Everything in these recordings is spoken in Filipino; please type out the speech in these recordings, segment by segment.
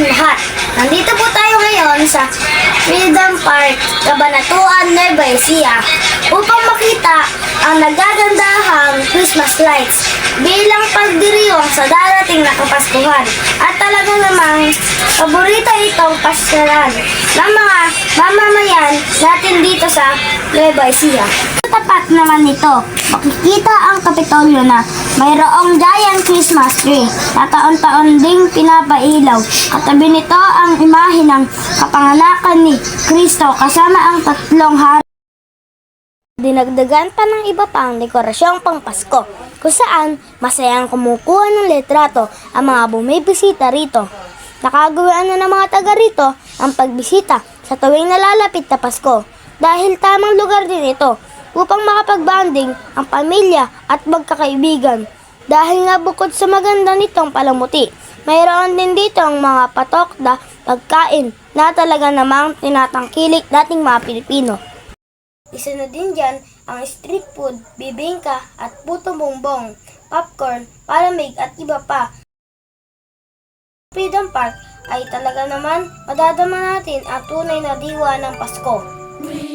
ating lahat. Nandito po tayo ngayon sa Freedom Park, Cabanatuan, Nueva Ecija upang makita ang nagagandahang Christmas lights bilang pagdiriwang sa darating na Kapaskuhan. At talaga namang paborito itong pasyalan ng mga mamamayan natin dito sa Nueva Ecija. Tapat naman nito, makikita ang Kapitolyo na mayroong giant Christmas tree na taon-taon ding pinapailaw. Katabi nito ang imahe ng kapanganakan ni Kristo kasama ang tatlong hari. Dinagdagan pa ng iba pang dekorasyong pang Pasko, kung saan masayang kumukuha ng letrato ang mga bumibisita rito. Nakagawian na ng mga taga rito ang pagbisita sa tuwing nalalapit na Pasko dahil tamang lugar din ito upang makapagbanding ang pamilya at magkakaibigan. Dahil nga bukod sa maganda nitong palamuti, mayroon din dito ang mga patok na pagkain na talaga namang tinatangkilik dating mga Pilipino. Isa na din dyan ang street food, bibingka at puto bongbong, popcorn, palamig at iba pa. Freedom Park ay talaga naman madadama natin ang tunay na diwa ng Pasko. We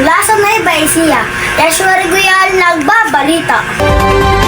mula sa Nueva Ecija. Yashua Reguial nagbabalita.